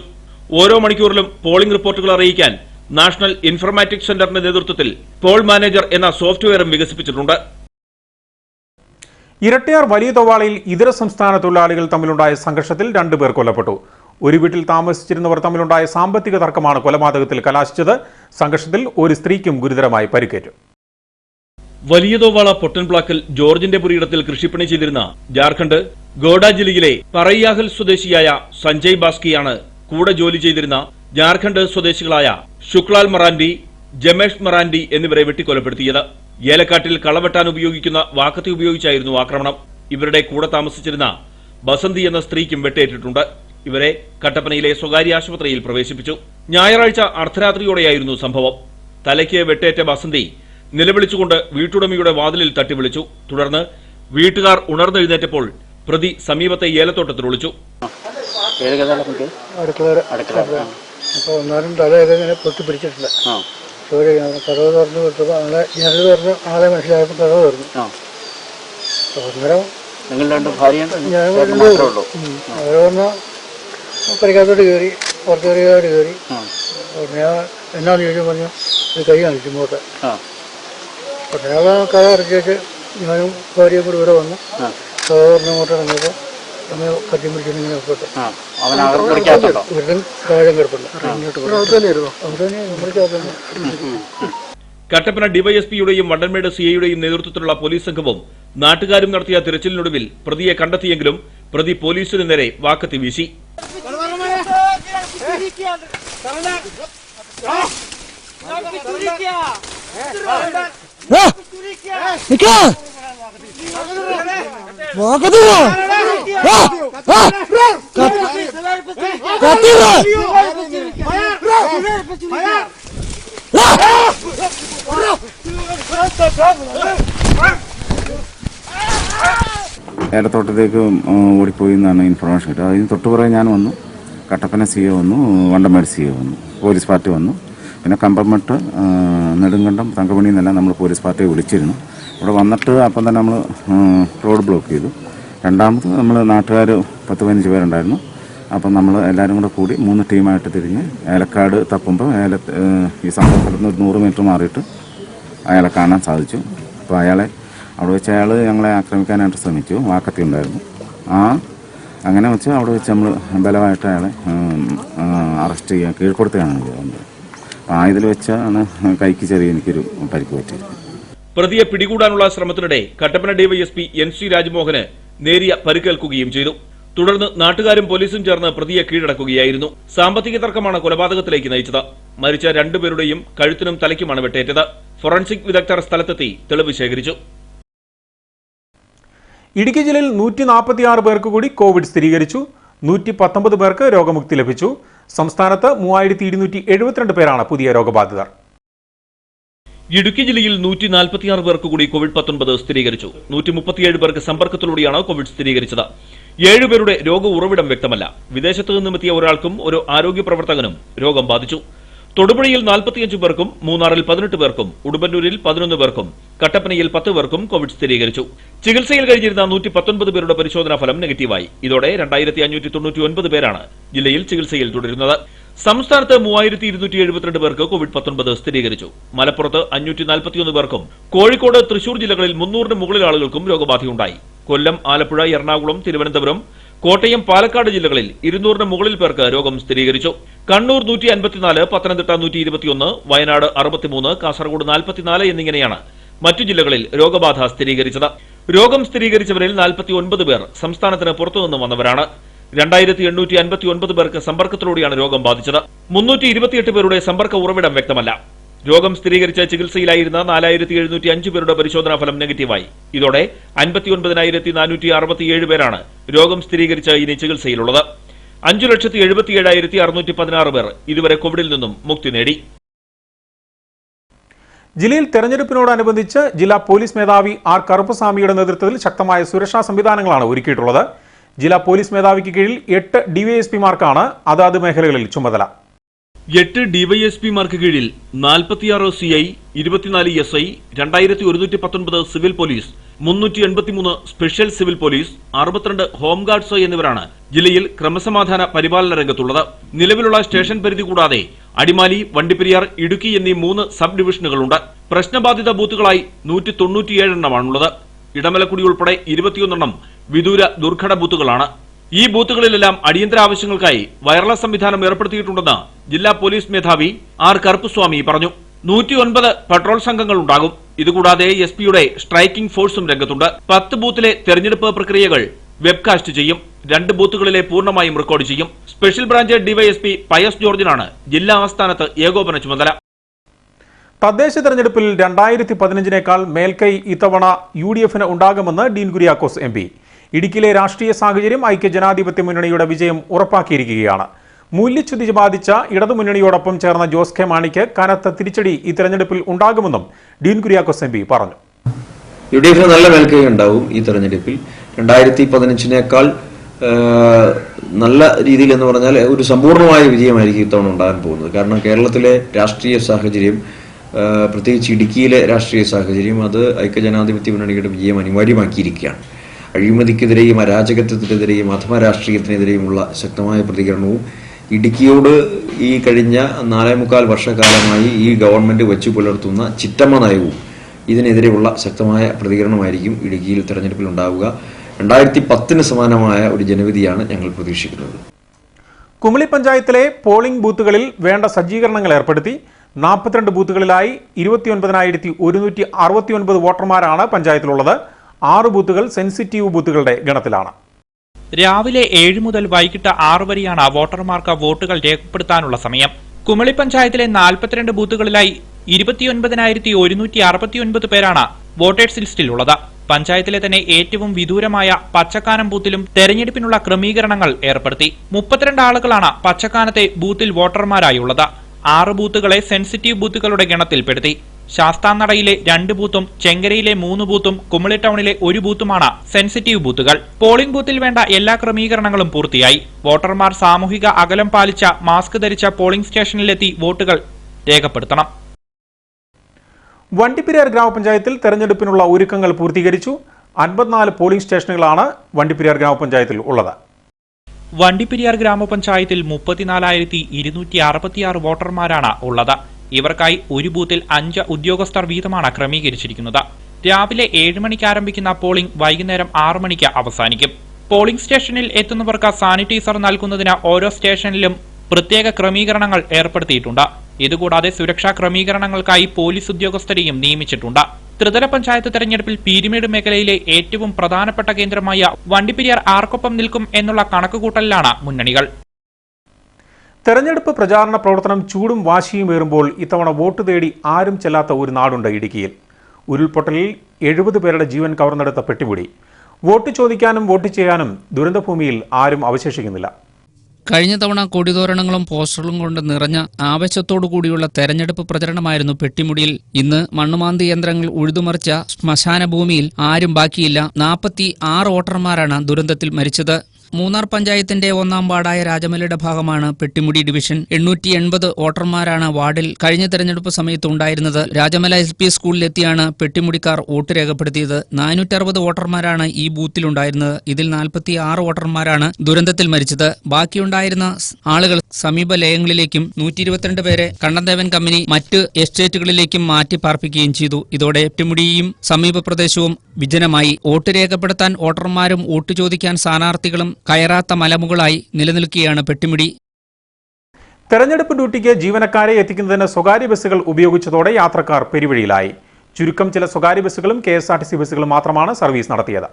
ഓരോ മണിക്കൂറിലും പോളിംഗ് റിപ്പോർട്ടുകൾ അറിയിക്കാൻ നാഷണൽ ഇൻഫർമാറ്റിക്സ് സെന്ററിന്റെ നേതൃത്വത്തിൽ പോൾ മാനേജർ എന്ന സോഫ്റ്റ്വെയറും വികസിപ്പിച്ചിട്ടുണ്ട്. ഇരട്ടയാർ വലിയ തൊവാളയിൽ ഇതര സംസ്ഥാന തൊഴിലാളികൾ തമ്മിലുണ്ടായ സംഘർഷത്തിൽ രണ്ടുപേർ കൊല്ലപ്പെട്ടു. ഒരു വീട്ടിൽ താമസിച്ചിരുന്നവർ തമ്മിലുണ്ടായ സാമ്പത്തിക തർക്കമാണ് കൊലപാതകത്തിൽ കലാശിച്ചത്. സംഘർഷത്തിൽ ഒരു സ്ത്രീക്കും ഗുരുതരമായി പരിക്കേറ്റു. വലിയതോവാള പൊട്ടൻപ്ലാക്കൽ ജോർജിന്റെ പുരിയിടത്തിൽ കൃഷിപ്പണി ചെയ്തിരുന്ന ജാർഖണ്ഡ് ഗോഡ ജില്ലയിലെ പറയ്യാഹൽ സ്വദേശിയായ സഞ്ജയ് ബാസ്കിയാണ് കൂടെ ജോലി ചെയ്തിരുന്ന ജാർഖണ്ഡ് സ്വദേശികളായ ശുക്ലാൽ മറാൻഡി ജമേഷ് മറാൻഡി എന്നിവരെ വെട്ടിക്കൊലപ്പെടുത്തിയത്. ഏലക്കാട്ടിൽ കളവെട്ടാൻ ഉപയോഗിക്കുന്ന വാക്കത്തി ഉപയോഗിച്ചായിരുന്നു ആക്രമണം. ഇവരുടെ കൂടെ താമസിച്ചിരുന്ന ബസന്തി എന്ന സ്ത്രീക്കും വെട്ടേറ്റിട്ടുണ്ട്. ഇവരെ കട്ടപ്പനയിലെ സ്വകാര്യ ആശുപത്രിയിൽ പ്രവേശിപ്പിച്ചു. ഞായറാഴ്ച അർദ്ധരാത്രിയോടെയായിരുന്നു സംഭവം. തലയ്ക്ക് വെട്ടേറ്റ ബസന്തി നിലവിളിച്ചുകൊണ്ട് വീട്ടുടമയുടെ വാതിലിൽ തട്ടിവിളിച്ചു. തുടർന്ന് വീട്ടുകാർ ഉണർന്നെഴുന്നേറ്റപ്പോൾ പ്രതി സമീപത്തെ ഏലത്തോട്ടത്തിൽ ഒളിച്ചു. അടുക്കള അപ്പോൾ ഒന്നാലും തല ഇങ്ങനെ പൊട്ടി പിടിച്ചിട്ടില്ല. ചോര കടവ് തുറന്ന് കൊടുത്തപ്പോൾ ആളെ ജനൽ തുറന്ന് ആളെ മനസ്സിലായപ്പോൾ കടവ് തുറന്നു. അപ്പോൾ അന്നേരം നിങ്ങൾ രണ്ട് ഭാര്യ ഞാൻ ഉള്ളൂ. അവർ വന്ന് പരിക്കാത്തോട്ട് കയറി പുറത്ത് കയറിയവർ കയറി. ഞാൻ എന്നാന്ന് ചോദിച്ചു പറഞ്ഞു ഇത് കൈ കാണിച്ചു ഞാൻ ആ. കഥ അടച്ചു വെച്ച് ഞാനും ഭാര്യയും കൂടി ഇവിടെ വന്നു. സഹോദരനെ ഇങ്ങോട്ട് ഇറങ്ങിയപ്പോൾ നമ്മൾ കത്തി പിടിച്ചിങ്ങനെ പോട്ടെ ഇവരുടെ താഴെ കിടപ്പുണ്ട് തന്നെയായിരുന്നു അവിടെ തന്നെ നമ്മളിക്കകത്ത് കട്ടപ്പന ഡിവൈഎസ്പിയുടെയും വണ്ടൻമേട് സിഐയുടെയും നേതൃത്വത്തിലുള്ള പോലീസ് സംഘവും നാട്ടുകാരും നടത്തിയ തിരച്ചിലിനൊടുവിൽ പ്രതിയെ കണ്ടെത്തിയെങ്കിലും പ്രതി പോലീസിനു നേരെ വാക്കത്തി വീശി. ഏലത്തോട്ടത്തേക്ക് ഓടിപ്പോയി എന്നാണ് ഇൻഫർമേഷൻ കിട്ടുക. അതിന് തൊട്ടുപുറകെ ഞാൻ വന്നു. കട്ടപ്പന സി എ വന്നു വണ്ടമേട് സി എ വന്നു പോലീസ് പാർട്ടി വന്നു. പിന്നെ കമ്പമട്ട് നെടുങ്കണ്ടം തങ്കമണി എന്നെല്ലാം നമ്മൾ പോലീസ് പാർട്ടിയെ വിളിച്ചിരുന്നു. ഇവിടെ വന്നിട്ട് അപ്പം തന്നെ നമ്മൾ റോഡ് ബ്ലോക്ക് ചെയ്തു. രണ്ടാമത് നമ്മൾ നാട്ടുകാർ പത്ത് പതിനഞ്ച് പേരുണ്ടായിരുന്നു. അപ്പം നമ്മൾ എല്ലാവരും കൂടെ കൂടി മൂന്ന് ടീമായിട്ട് തിരിഞ്ഞ് ഏലക്കാട് തപ്പുമ്പോൾ ഏല ഈ സംഭവ സ്ഥലത്ത് ഒരു നൂറ് മീറ്റർ മാറിയിട്ട് അയാളെ കാണാൻ സാധിച്ചു. അപ്പോൾ അയാളെ അവിടെ വെച്ച് അയാൾ ഞങ്ങളെ ആക്രമിക്കാനായിട്ട് ശ്രമിച്ചു. വാക്കത്തി ഉണ്ടായിരുന്നു. ആ അങ്ങനെ വെച്ച് അവിടെ വെച്ച് നമ്മൾ ബലമായിട്ട് അയാളെ അറസ്റ്റ് ചെയ്യാൻ കീഴ്പ്പെടുത്തുകയാണ് ചെയ്തത്. അപ്പോൾ ആ ഇതിൽ വെച്ചാണ് കൈക്ക് ചെറിയ എനിക്കൊരു പരിക്ക് പറ്റിയത്. പ്രതിയെ പിടികൂടാനുള്ള ശ്രമത്തിനിടെ കട്ടപ്പന ഡിവൈഎസ്പി എൻ സി രാജ്മോഹന് നേരിയ പരിക്കേൽക്കുകയും ചെയ്തു. തുടർന്ന് നാട്ടുകാരും പോലീസും ചേർന്ന് പ്രതിയെ കീഴടക്കുകയായിരുന്നു. സാമ്പത്തിക തർക്കമാണ് കൊലപാതകത്തിലേക്ക് നയിച്ചത്. മരിച്ച രണ്ടുപേരുടെയും കഴുത്തിനും തലയ്ക്കുമാണ് വെട്ടേറ്റത്. ഫോറൻസിക് വിദഗ്ധർ സ്ഥലത്തെത്തി തെളിവ് ശേഖരിച്ചു. ഇടുക്കി ജില്ലയിൽ നൂറ്റി നാൽപ്പത്തിയാറ് പേർക്ക് കൂടി കോവിഡ് സ്ഥിരീകരിച്ചു. നൂറ്റി പത്തൊമ്പത് പേർക്ക് രോഗമുക്തി ലഭിച്ചു. സംസ്ഥാനത്ത് മൂവായിരത്തി ഇരുന്നൂറ്റി എഴുപത്തിരണ്ട് പേരാണ് പുതിയ രോഗബാധിതർ. ഇടുക്കി ജില്ലയിൽ നൂറ്റി നാൽപ്പത്തിയാറ് പേർക്ക് കൂടി കോവിഡ് പത്തൊൻപത് സ്ഥിരീകരിച്ചു. നൂറ്റി മുപ്പത്തിയേഴ് പേർക്ക് സമ്പർക്കത്തിലൂടെയാണ് കോവിഡ് സ്ഥിരീകരിച്ചത്. ഏഴുപേരുടെ രോഗ ഉറവിടം വ്യക്തമല്ല. വിദേശത്ത് നിന്നുമെത്തിയ ഒരാൾക്കും ഒരു ആരോഗ്യ പ്രവർത്തകനും രോഗം ബാധിച്ചു. തൊടുപുഴയിൽ നാൽപ്പത്തിയഞ്ച് പേർക്കും മൂന്നാറിൽ പതിനെട്ട് പേർക്കും ഉടുമ്പന്നൂരിൽ പതിനൊന്ന് പേർക്കും കട്ടപ്പനയിൽ പത്ത് പേർക്കും കോവിഡ് സ്ഥിരീകരിച്ചു. ചികിത്സയിൽ കഴിഞ്ഞിരുന്ന നൂറ്റി പത്തൊൻപത് പേരുടെ പരിശോധനാ ഫലം നെഗറ്റീവായി. ഇതോടെ രണ്ടായിരത്തി അഞ്ഞൂറ്റി തൊണ്ണൂറ്റി ഒൻപത് പേരാണ് ജില്ലയിൽ ചികിത്സയിൽ തുടരുന്നത്. സംസ്ഥാനത്ത് മൂവായിരത്തി ഇരുന്നൂറ്റി എഴുപത്തിരണ്ട് പേർക്ക് കോവിഡ് പത്തൊൻപത് സ്ഥിരീകരിച്ചു. മലപ്പുറത്ത് അഞ്ഞൂറ്റി നാൽപ്പത്തിയൊന്ന് പേർക്കും കോഴിക്കോട് തൃശൂർ ജില്ലകളിൽ മുന്നൂറിന് മുകളിൽ ആളുകൾക്കും രോഗബാധയുണ്ടായി. കൊല്ലം ആലപ്പുഴ എറണാകുളം തിരുവനന്തപുരം കോട്ടയം പാലക്കാട് ജില്ലകളിൽ ഇരുന്നൂറിന് മുകളിൽ പേർക്ക് രോഗം സ്ഥിരീകരിച്ചു. കണ്ണൂർ നൂറ്റി അൻപത്തിനാല് പത്തനംതിട്ട നൂറ്റി ഇരുപത്തിയൊന്ന് വയനാട് അറുപത്തിമൂന്ന് കാസർഗോഡ് നാൽപ്പത്തിനാല് എന്നിങ്ങനെയാണ് മറ്റു ജില്ലകളിൽ രോഗബാധ സ്ഥിരീകരിച്ചത്. രോഗം സ്ഥിരീകരിച്ചവരിൽ നാൽപ്പത്തി ഒൻപത് പേർ സംസ്ഥാനത്തിന് പുറത്തുനിന്ന് വന്നവരാണ്. രണ്ടായിരത്തി എണ്ണൂറ്റി അൻപത്തി ഒൻപത് പേർക്ക് സമ്പർക്കത്തിലൂടെയാണ് രോഗം ബാധിച്ചത്. മുന്നൂറ്റി ഇരുപത്തിയെട്ട് പേരുടെ സമ്പർക്ക ഉറവിടം വ്യക്തമല്ല. രോഗം സ്ഥിരീകരിച്ച ചികിത്സയിലായിരുന്ന നാലായിരത്തി എഴുന്നൂറ്റി അഞ്ച് പേരുടെ പരിശോധനാ ഫലം നെഗറ്റീവായി. ഇതോടെ അൻപത്തി ഒൻപതിനായിരത്തി നാനൂറ്റി അറുപത്തിയേഴ് പേരാണ് രോഗം സ്ഥിരീകരിച്ച ഇനി ചികിത്സയിലുള്ളത്. അഞ്ചു ലക്ഷത്തി എഴുപത്തിയേഴായിരത്തി അറുന്നൂറ്റി പതിനാറ് പേർ ഇതുവരെ കോവിഡിൽ നിന്നും മുക്തി നേടി. ജില്ലയിൽ തെരഞ്ഞെടുപ്പിനോടനുബന്ധിച്ച് ജില്ലാ പോലീസ് മേധാവി ആർ കറുപ്പസ്വാമിയുടെ നേതൃത്വത്തിൽ ശക്തമായ സുരക്ഷാ സംവിധാനങ്ങളാണ് ഒരുക്കിയിട്ടുള്ളത്. ജില്ലാ പോലീസ് മേധാവിക്ക് കീഴിൽ എട്ട് ഡിവൈഎസ്പിമാർക്കാണ് അതാത് മേഖലകളിൽ ചുമതല. എട്ട് ഡിവൈഎസ്പിമാർക്ക് കീഴിൽ നാൽപ്പത്തിയാറ് സി ഐ ഇരുപത്തിനാല് എസ് ഐ രണ്ടായിരത്തി ഒരുന്നൂറ്റി പത്തൊൻപത് സിവിൽ പോലീസ് മുന്നൂറ്റി എൺപത്തിമൂന്ന് സ്പെഷ്യൽ സിവിൽ പോലീസ് അറുപത്തിരണ്ട് ഹോംഗാർഡ്സ് എന്നിവരാണ് ജില്ലയിൽ ക്രമസമാധാന പരിപാലന രംഗത്തുള്ളത്. നിലവിലുള്ള സ്റ്റേഷൻ പരിധി കൂടാതെ അടിമാലി വണ്ടിപ്പെരിയാർ ഇടുക്കി എന്നീ മൂന്ന് സബ് ഡിവിഷനുകളുണ്ട്. പ്രശ്നബാധിത ബൂത്തുകളായി നൂറ്റി തൊണ്ണൂറ്റിയേഴെണ്ണമാണുള്ളത് ഇടമലക്കുടി ഉൾപ്പെടെ ഇരുപത്തിയൊന്നെണ്ണം വിദൂര ദുർഘട ബൂത്തുകളാണ്. ഈ ബൂത്തുകളിലെല്ലാം അടിയന്തര ആവശ്യങ്ങൾക്കായി വയർലെസ് സംവിധാനം ഏർപ്പെടുത്തിയിട്ടുണ്ടെന്ന് ജില്ലാ പോലീസ് മേധാവി ആർ കറുപ്പുസ്വാമി പറഞ്ഞു. നൂറ്റിയൊൻപത് പട്രോൾ സംഘങ്ങൾ ഉണ്ടാകും. ഇതുകൂടാതെ എസ് പിയുടെ സ്ട്രൈക്കിംഗ് ഫോഴ്സും രംഗത്തുണ്ട്. പത്ത് ബൂത്തിലെ തെരഞ്ഞെടുപ്പ് പ്രക്രിയകൾ വെബ്കാസ്റ്റ് ചെയ്യും. രണ്ട് ബൂത്തുകളിലെ പൂർണമായും റെക്കോർഡ് ചെയ്യും. സ്പെഷ്യൽ ബ്രാഞ്ച് ഡിവൈഎസ്പി പയസ് ജോർജിനാണ് ജില്ലാ ആസ്ഥാനത്ത് ഏകോപന ചുമതല. തദ്ദേശ തെരഞ്ഞെടുപ്പിൽ രണ്ടായിരത്തി പതിനഞ്ചിനേക്കാൾ മേൽക്കൈ ഇത്തവണ യു ഡി എഫിന് ഉണ്ടാകുമെന്ന് ഡീൻ കുര്യാക്കോസ് എം പി. ഇടുക്കിയിലെ രാഷ്ട്രീയ സാഹചര്യം ഐക്യ ജനാധിപത്യ മുന്നണിയുടെ വിജയം ഉറപ്പാക്കിയിരിക്കുകയാണ്. മൂല്യച്യുതി ബാധിച്ച ഇടതുമുന്നണിയോടൊപ്പം ചേർന്ന ജോസ് കെ മാണിക്ക് കനത്ത തിരിച്ചടി ഈ തെരഞ്ഞെടുപ്പിൽ ഉണ്ടാകുമെന്നും ഡീൻ കുര്യാക്കോസ് എം പറഞ്ഞു. യു ഡി എഫിന് നല്ല മേൽക്കൈ ഉണ്ടാവും ഈ തെരഞ്ഞെടുപ്പിൽ. രണ്ടായിരത്തി പതിനഞ്ചിനേക്കാൾ നല്ല രീതിയിൽ എന്ന് പറഞ്ഞാൽ ഒരു സമ്പൂർണമായ വിജയമായിരിക്കും ഇത്തവണ ഉണ്ടാകാൻ പോകുന്നത്. കാരണം കേരളത്തിലെ രാഷ്ട്രീയ സാഹചര്യം പ്രത്യേകിച്ച് ഇടുക്കിയിലെ രാഷ്ട്രീയ സാഹചര്യം അത് ഐക്യജനാധിപത്യ മുന്നണിയുടെ വിജയം അനിവാര്യമാക്കിയിരിക്കുകയാണ്. അഴിമതിക്കെതിരെയും അരാജകത്വത്തിനെതിരെയും അധമ രാഷ്ട്രീയത്തിനെതിരെയുമുള്ള ശക്തമായ പ്രതികരണവും ഇടുക്കിയോട് ഈ കഴിഞ്ഞ നാലേ മുക്കാൽ വർഷക്കാലമായി ഈ ഗവൺമെന്റ് വെച്ചു പുലർത്തുന്ന ചിറ്റമ്മ നയവും ഇതിനെതിരെയുള്ള ശക്തമായ പ്രതികരണമായിരിക്കും ഇടുക്കിയിൽ തെരഞ്ഞെടുപ്പിൽ ഉണ്ടാവുക. രണ്ടായിരത്തി പത്തിന് സമാനമായ ഒരു ജനവിധിയാണ് ഞങ്ങൾ പ്രതീക്ഷിക്കുന്നത്. കുമളി പഞ്ചായത്തിലെ പോളിംഗ് ബൂത്തുകളിൽ വേണ്ട സജ്ജീകരണങ്ങൾ ഏർപ്പെടുത്തി നാൽപ്പത്തിരണ്ട് ബൂത്തുകളിലായി ഇരുപത്തിയൊൻപതിനായിരത്തി ഒരുന്നൂറ്റി അറുപത്തിയൊൻപത് വോട്ടർമാരാണ് പഞ്ചായത്തിലുള്ളത്. ആറ് ബൂത്തുകൾ സെൻസിറ്റീവ് ബൂത്തുകളുടെ ഗണത്തിലാണ്. രാവിലെ ഏഴ് മുതൽ വൈകിട്ട് ആറ് വരെയാണ് വോട്ടർമാർക്ക് വോട്ടുകൾ രേഖപ്പെടുത്താനുള്ള സമയം. കുമളി പഞ്ചായത്തിലെ നാൽപ്പത്തിരണ്ട് ബൂത്തുകളിലായി ഇരുപത്തിയൊൻപതിനായിരത്തി ഒരുന്നൂറ്റി അറുപത്തിയൊൻപത് പേരാണ് വോട്ടേഴ്സ് ലിസ്റ്റിലുള്ളത്. പഞ്ചായത്തിലെ തന്നെ ഏറ്റവും വിദൂരമായ പച്ചക്കാനം ബൂത്തിലും തെരഞ്ഞെടുപ്പിനുള്ള ക്രമീകരണങ്ങൾ ഏർപ്പെടുത്തി. മുപ്പത്തിരണ്ട് ആളുകളാണ് പച്ചക്കാനത്തെ ബൂത്തിൽ വോട്ടർമാരായുള്ളത്. ആറ് ബൂത്തുകളെ സെൻസിറ്റീവ് ബൂത്തുകളുടെ ഗണത്തിൽപ്പെടുത്തി. ശാസ്താനടയിലെ രണ്ട് ബൂത്തും ചെങ്കരയിലെ മൂന്ന് ബൂത്തും കുമളി ടൗണിലെ ഒരു ബൂത്തുമാണ് സെൻസിറ്റീവ് ബൂത്തുകൾ. പോളിംഗ് ബൂത്തിൽ വേണ്ട എല്ലാ ക്രമീകരണങ്ങളും പൂർത്തിയായി. വോട്ടർമാർ സാമൂഹിക അകലം പാലിച്ച മാസ്ക് ധരിച്ച പോളിംഗ് സ്റ്റേഷനിലെത്തി വോട്ടുകൾ രേഖപ്പെടുത്തണം. വണ്ടിപ്പെരിയാർ ഗ്രാമപഞ്ചായത്തിൽ തെരഞ്ഞെടുപ്പിനുള്ള ഒരുക്കങ്ങൾ പൂർത്തീകരിച്ചു. അൻപത്തിനാല് പോളിംഗ് സ്റ്റേഷനുകളാണ് വണ്ടിപ്പെരിയാർ ഗ്രാമപഞ്ചായത്തിൽ ഉള്ളത്. വണ്ടിപ്പെരിയാർ ഗ്രാമപഞ്ചായത്തിൽ മുപ്പത്തിനാലായിരത്തി ഇരുന്നൂറ്റി അറുപത്തിയാറ് വോട്ടർമാരാണ് ഉള്ളത്. ഇവർക്കായി ഒരു ബൂത്തിൽ അഞ്ച് ഉദ്യോഗസ്ഥർ വീതമാണ് ക്രമീകരിച്ചിരിക്കുന്നത്. രാവിലെ ഏഴ് മണിക്ക് ആരംഭിക്കുന്ന പോളിംഗ് വൈകുന്നേരം ആറു മണിക്ക് അവസാനിക്കും. പോളിംഗ് സ്റ്റേഷനിൽ എത്തുന്നവർക്ക് സാനിറ്റൈസർ നൽകുന്നതിന് ഓരോ സ്റ്റേഷനിലും പ്രത്യേക ക്രമീകരണങ്ങൾ ഏർപ്പെടുത്തിയിട്ടുണ്ട്. ഇതുകൂടാതെ സുരക്ഷാ ക്രമീകരണങ്ങൾക്കായി പോലീസ് ഉദ്യോഗസ്ഥരെയും നിയമിച്ചിട്ടുണ്ട്. ത്രിതല പഞ്ചായത്ത് തെരഞ്ഞെടുപ്പിൽ പീരിമേട് മേഖലയിലെ ഏറ്റവും പ്രധാനപ്പെട്ട കേന്ദ്രമായ വണ്ടിപ്പെരിയാർ ആർക്കൊപ്പം നിൽക്കും എന്നുള്ള കണക്കുകൂട്ടലിലാണ് മുന്നണികൾ. തെരഞ്ഞെടുപ്പ് പ്രചാരണ പ്രവർത്തനം ചൂടും വാശിയും ഏറുമ്പോൾ ഇത്തവണ വോട്ട് തേടി ആരും ചെല്ലാത്ത ഒരു നാടുണ്ട് ഇടുക്കിയിൽ. ഉരുൾപൊട്ടലിൽ എഴുപത് പേരുടെ ജീവൻ കവർന്നെടുത്ത പെട്ടിമുടി വോട്ട് ചോദിക്കാനും വോട്ട് ചെയ്യാനും ദുരന്തഭൂമിയിൽ ആരും അവശേഷിക്കുന്നില്ല. കഴിഞ്ഞ തവണ കൊടിതോരണങ്ങളും പോസ്റ്ററുകളും കൊണ്ട് നിറഞ്ഞ ആവേശത്തോടു കൂടിയുള്ള തെരഞ്ഞെടുപ്പ് പ്രചരണമായിരുന്നു പെട്ടിമുടിയിൽ. ഇന്ന് മണ്ണുമാന്തി യന്ത്രങ്ങൾ ഉഴുതുമറിച്ച ശ്മശാന ഭൂമിയിൽ ആരും ബാക്കിയില്ല. നാൽപ്പത്തി ആറ് വോട്ടർമാരാണ് ദുരന്തത്തിൽ മരിച്ചത്. മൂന്നാർ പഞ്ചായത്തിന്റെ ഒന്നാം വാർഡായ രാജമലയുടെ ഭാഗമാണ് പെട്ടിമുടി ഡിവിഷൻ. എണ്ണൂറ്റി എൺപത് വോട്ടർമാരാണ് വാർഡിൽ കഴിഞ്ഞ തെരഞ്ഞെടുപ്പ് സമയത്ത് ഉണ്ടായിരുന്നത്. രാജമല എസ് പി സ്കൂളിലെത്തിയാണ് പെട്ടിമുടിക്കാർ വോട്ട് രേഖപ്പെടുത്തിയത്. നാനൂറ്ററുപത് വോട്ടർമാരാണ് ഈ ബൂത്തിലുണ്ടായിരുന്നത്. ഇതിൽ നാൽപ്പത്തി ആറ് വോട്ടർമാരാണ് ദുരന്തത്തിൽ മരിച്ചത്. ബാക്കിയുണ്ടായിരുന്ന ആളുകൾ സമീപ ലയങ്ങളിലേക്കും നൂറ്റി ഇരുപത്തിരണ്ട് പേരെ കണ്ണന്തേവൻ കമ്പനി മറ്റ് എസ്റ്റേറ്റുകളിലേക്കും മാറ്റി പാർപ്പിക്കുകയും ചെയ്തു. ഇതോടെ പെട്ടിമുടിയും സമീപ പ്രദേശവും വിജനമായി. വോട്ട് രേഖപ്പെടുത്താൻ വോട്ടർമാരും വോട്ട് ചോദിക്കാൻ സ്ഥാനാർത്ഥികളും കയറാത്ത മലമുകളായി നിലനിൽക്കുകയാണ് പെട്ടിമുടി. തെരഞ്ഞെടുപ്പ് ഡ്യൂട്ടിക്ക് ജീവനക്കാരെ എത്തിക്കുന്നതിന് സ്വകാര്യ ബസ്സുകൾ ഉപയോഗിച്ചതോടെ യാത്രക്കാർ പെരുവഴിയിലായി. ചുരുക്കം ചില സ്വകാര്യ ബസ്സുകളും കെ ബസ്സുകളും മാത്രമാണ് സർവീസ് നടത്തിയത്.